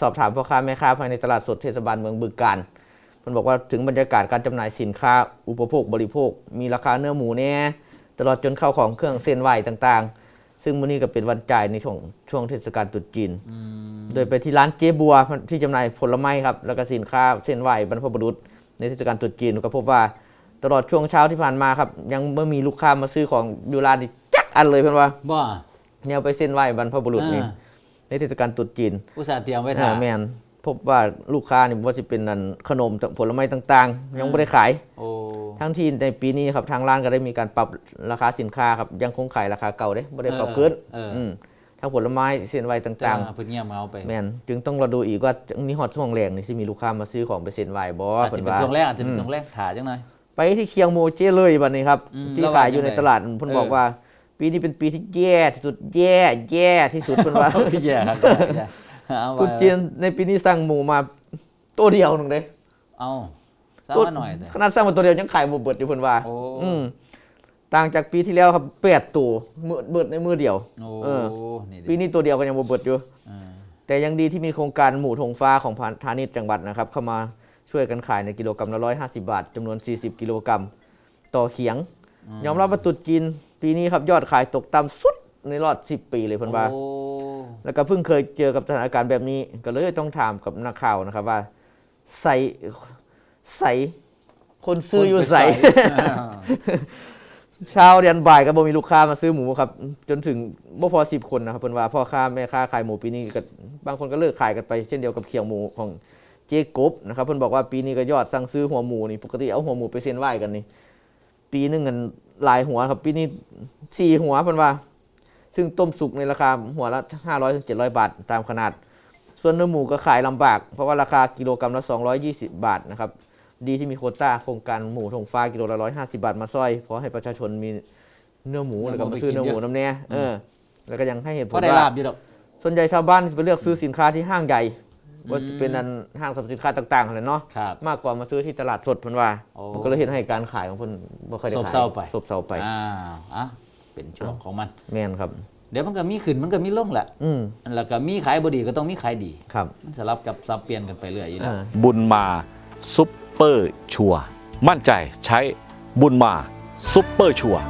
สอบถามพ่อค้าแม่ค้าภายในตลาดสดเทศบาลเมืองบึงกาฬเพิ่นบอกว่าถึงบรรยากาศการจำหน่ายสินค้าอุปโภคบริโภค มีราคาเนื้อหมูแน่ตลอดจนเข้าวของเครื่องเส้นไหวต่างๆ ซึ่งมื้อนี้ก็เป็นวันจ่ายในช่วงช่วงเทศกาลตรุษจีน โดยไปที่ร้านเจ๊บัวที่จำหน่ายผลไม้ครับแล้วก็สินค้าเส้นไหวบรรพบุรุษในเทศกาลตรุษจีนก็พบว่าตลอดช่วงเช้าที่ผ่านมาครับ ยังไม่มีลูกค้ามาซื้อของอยู่ร้านนี้จักอันเลยเพื่อนว่าบ่เนี่ยเอาไปเส้นไหวบรรพบุรุษนี่อ่า ในเทศกาลตรุษจีนอุตส่าห์เตรียมไว้อ่าท่าแมนพบว่าลูกค้านี่ว่าสิเป็นนั่นขนมผลไม้ต่างๆ ยังไม่ได้ขายโอ้ทั้งที่ในปีนี้ครับทางร้านก็ได้มีการปรับราคาสินค้าครับยังคงขายราคาเก่าเด้ไม่ได้ปรับขึ้นเออเอออืมทั้งผลไม้เส้นไหวต่างจ้างเพิ่นเงียบเอาไปๆแมนจึงต้องรอดูอีกว่านี่ฮอตช่วงแรงนี่สิมีลูกค้ามาซื้อของไปเส้นไหวบ่อาจเพิ่จะนเป็นว่าช่วงแรกอาจจะเป็นช่วงแรกถ่าจังหน่อยไปที่เคียงโมเจเลยวันนี้ครับอืมที่แล้วขายว่าอยู่ในจังไงตลาดเพิ่นบอกเออว่า ปีนี้เป็นปีที่แย่ที่สุดแย่แย่ที่สุดเพิ่นว่าโอ้ยแย่ครับแย่เอาตุ๊จีนในปีนี้สั่งหมูมาตัวเดียวหนึงเด้เอาสร้างตัวมาหน่อยแต่ขนาดสั่งมาตัวเดียวยังขายบ่เบิดอยู่เพิ่นว่าโอ้อืมต่างจากปีที่แล้วครับแปดตัวมือเบิดในมือเดียวโอ้เออนี่ดิปีนี้ตัวเดียวก็ยังบ่เบิดอยู่อ่าแต่ยังดีที่มีโครงการหมูธงฟ้าของพาณิชย์จังหวัดนะครับ เข้ามาช่วยกันขายในกิโลกรัมละ150บาทจำนวน 40 กิโลกรัมต่อเขียง ยอมรับว่าตรุดจีนปีนี้ครับยอดขายตกต่ำสุดในรอบ10ปีเลยเพิ่นว่าโอ้แล้วก็เพิ่งเคยเจอกับสถานการณ์แบบนี้ ก็เลยต้องถามกับนักข่าวนะครับว่า ใส่ใส่คนซื้ออยู่ใส่อ่าเช้าเรียนบ่ายก็บ่มีลูกค้ามาซื้อหมูครับ จนถึงบ่พอสิบคนนะครับเพิ่นว่าพ่อค้าแม่ค้าขายหมูปีนี้ก็บางคนก็เลิกขายกันไปเช่นเดียวกับเขียงหมูของเจ๊กบนะครับเพิ่นบอกว่าปีนี้ก็ยอดสั่งซื้อหัวหมูนี่ปกติเอาหัวหมูไปเซ็นไหว้กันนี่ ปีหนึงกันหลายหัวครับ ปีนี้สี่หัวเพิ่นว่า ซึ่งต้มสุกในราคาหัวละ500ถึง700บาทตามขนาด ส่วนเนื้อหมูก็ขายลำบาก เพราะว่าราคากิโลกรัมละ220บาทนะครับ ดีที่มีโควต้าโครงการหมูถงฟ้ากิโลละ150บาทมาซอยเพราะให้ประชาชนมีเนื้อหมูเนื้แล้อวหมูก็มาซื้อไปกินเนื้อหมูเยอะน้ำแน่เออแล้วก็ยังให้เหตุผลก็ได้ว่าลาบอยู่ดอกส่วนใหญ่ชาวบ้านจะไปเลือกซื้อสินค้าที่ห้างใหญ่ ว่าจะเป็นอันห้างสรรพสินค้าต่างๆอะไรเนาะครับมากกว่ามาซื้อที่ตลาดสดเพิ่นว่าโอ้ มันก็เลยเห็นให้การขายของเพิ่นบ่ค่อยได้ซบขายเซาไปซบเซาไปอ้าวอะเป็นช่วงของมัน แม่นครับ เดี๋ยวมันก็มีขึ้นมันก็มีลงแหละอืมแล้วก็มีขายบดีก็ต้องมีขายดี ครับมันสลับกับสับเปลี่ยนกันไปเรื่อยอยู่แล้ว อ่า บุญมาซุปเปอร์ชัวร์มั่นใจใช้บุญมาซุปเปอร์ชัวร์